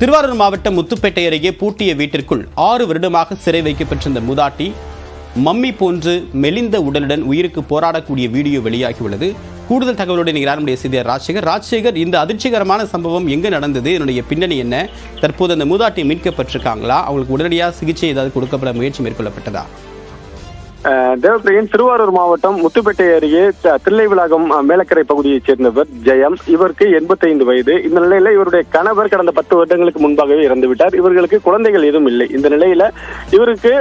திருவாரூர் மாவட்டம் முத்துப்பேட்டை அருகே பூட்டிய வீட்டிற்குள் ஆறு வருடமாக சிறை வைக்கப்பட்டிருந்த மூதாட்டி மம்மி போன்று மெலிந்த உடலுடன் உயிருக்கு போராடக்கூடிய வீடியோ வெளியாகியுள்ளது. கூடுதல் தகவலுடன் இணைகிறார் நம்முடைய செய்தியாளர் ராஜசேகர். ராஜசேகர் இந்த அதிர்ச்சிகரமான சம்பவம் எங்கே நடந்தது? என்னுடைய பின்னணி என்ன? தற்போது அந்த மூதாட்டி மீட்கப்பட்டிருக்காங்களா? அவங்களுக்கு உடனடியாக சிகிச்சை ஏதாவது கொடுக்கப்பட முயற்சி மேற்கொள்ளப்பட்டதா? தேவப்பிரியன் திருவாரூர் மாவட்டம் முத்துப்பேட்டை அருகே த- தில்லைவிளாகம் மேலக்கரை பகுதியைச் சேர்ந்தவர் ஜெயம். இவருக்கு 85 வயது. இந்த நிலையில இவருடைய கணவர் கடந்த பத்து வருடங்களுக்கு முன்பாகவே இறந்துவிட்டார். இவர்களுக்கு குழந்தைகள் எதுவும் இல்லை. இந்த நிலையில இவருக்கு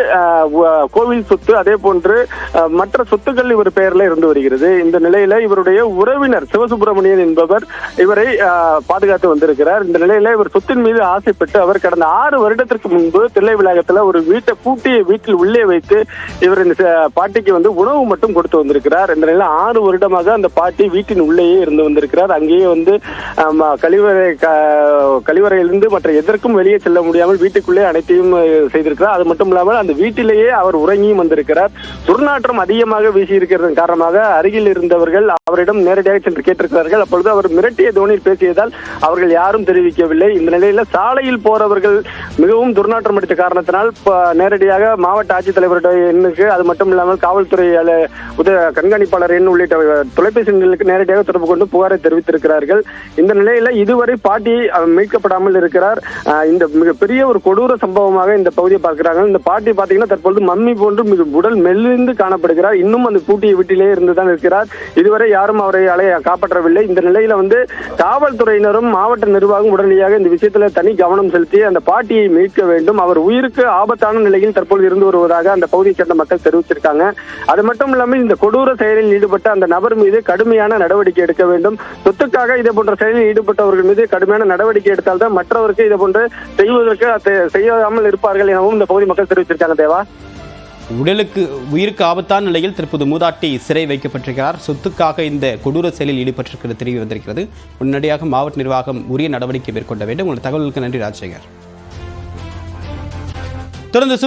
கோவில் சொத்து அதே போன்று மற்ற சொத்துக்கள் இவர் பெயர்ல இருந்து வருகிறது. இந்த நிலையில இவருடைய உறவினர் சிவசுப்பிரமணியன் என்பவர் இவரை பாதுகாத்து வந்திருக்கிறார். இந்த நிலையில இவர் சொத்தின் மீது ஆசைப்பட்டு அவர் கடந்த ஆறு வருடத்திற்கு முன்பு தில்லை விளாகத்துல ஒரு வீட்டை பூட்டிய வீட்டில் உள்ளே வைத்து இவர் இந்த ச- பாட்டிக்கு வந்து உணவு மட்டும் கொடுத்து வந்திருக்கிறார். இந்த நிலையில் ஆறு வருடமாக அந்த பாட்டி வீட்டின் உள்ளேயே இருந்து வந்திருக்கிறார். அங்கேயே வந்து கழிவறை க- கழிவறையிலிருந்து மற்ற எதற்கும் வெளியே செல்ல முடியாமல் வீட்டுக்குள்ளே அனைத்தையும் செய்திருக்கிறார். அது மட்டும் இல்லாமல் அந்த வீட்டிலேயே அவர் உறங்கியும் வந்திருக்கிறார். துர்நாற்றம் அதிகமாக வீசி இருக்கிறதன் காரணமாக அருகில் இருந்தவர்கள் அவரிடம் நேரடியாக சென்று கேட்டிருக்கிறார்கள். அப்பொழுது அவர் மிரட்டிய தோனியில் பேசியதால் அவர்கள் யாரும் தெரிவிக்கவில்லை. இந்த நிலையில சாலையில் போறவர்கள் மிகவும் துர்நாற்றம் அடித்த காரணத்தினால் நேரடியாக மாவட்ட ஆட்சித்தலைவருடைய எண்ணுக்கு அது மட்டும் இல்லாமல் காவல்துறை உத கண்காணிப்பாளர் எண் உள்ளிட்ட தொலைபேசி எண்களுக்கு நேரடியாக தொடர்பு கொண்டு புகாரை தெரிவித்திருக்கிறார்கள். இந்த நிலையில இதுவரை பாட்டி மீட்கப்படாமல் இருக்கிறார். இந்த மிகப்பெரிய ஒரு கொடூர சம்பவமாக இந்த பகுதியை பார்க்கிறாங்க. இந்த பாட்டி பாத்தீங்கன்னா தற்பொழுது மம்மி போன்று மிக உடல் மெல்லிந்து காணப்படுகிறார். இன்னும் அந்த பூட்டிய வீட்டிலே இருந்துதான் இருக்கிறார். இதுவரை யாரும் அவரை அலைய காப்பாற்றவில்லை. இந்த நிலையில வந்து காவல்துறையினரும் மாவட்ட நிர்வாகம் உடனடியாக இந்த விஷயத்துல தனி கவனம் செலுத்தி அந்த பாட்டியை மீட்க வேண்டும். அவர் உயிருக்கு ஆபத்தான நிலையில் தற்போது இருந்து வருவதாக அந்த பகுதியை சேர்ந்த மக்கள் தெரிவிச்சிருக்காங்க. அது மட்டும் இல்லாமல் இந்த கொடூர செயலில் ஈடுபட்ட அந்த நபர் மீது கடுமையான நடவடிக்கை எடுக்க வேண்டும். சொத்துக்காக இதே போன்ற செயலில் ஈடுபட்டவர்கள் மீது கடுமையான நடவடிக்கை எடுத்தால்தான் மற்றவருக்கு இதே போன்று செய்வதற்கு செய்யாமல் இருப்பார்கள் எனவும் இந்த பகுதி மக்கள் தெரிவிச்சிருக்காங்க தேவா. உடலுக்கு உயிருக்கு ஆபத்தான நிலையில் திருப்பது மூதாட்டி சிறை வைக்கப்பட்டிருக்கிறார். சொத்துக்காக இந்த கொடூர செயலில் ஈடுபட்டிருக்கிறது தெரிய வந்திருக்கிறது. உடனடியாக மாவட்ட நிர்வாகம் உரிய நடவடிக்கை மேற்கொள்ள வேண்டும். உங்கள் தகவலுக்கு நன்றி ராஜசேகர். தொடர்ந்து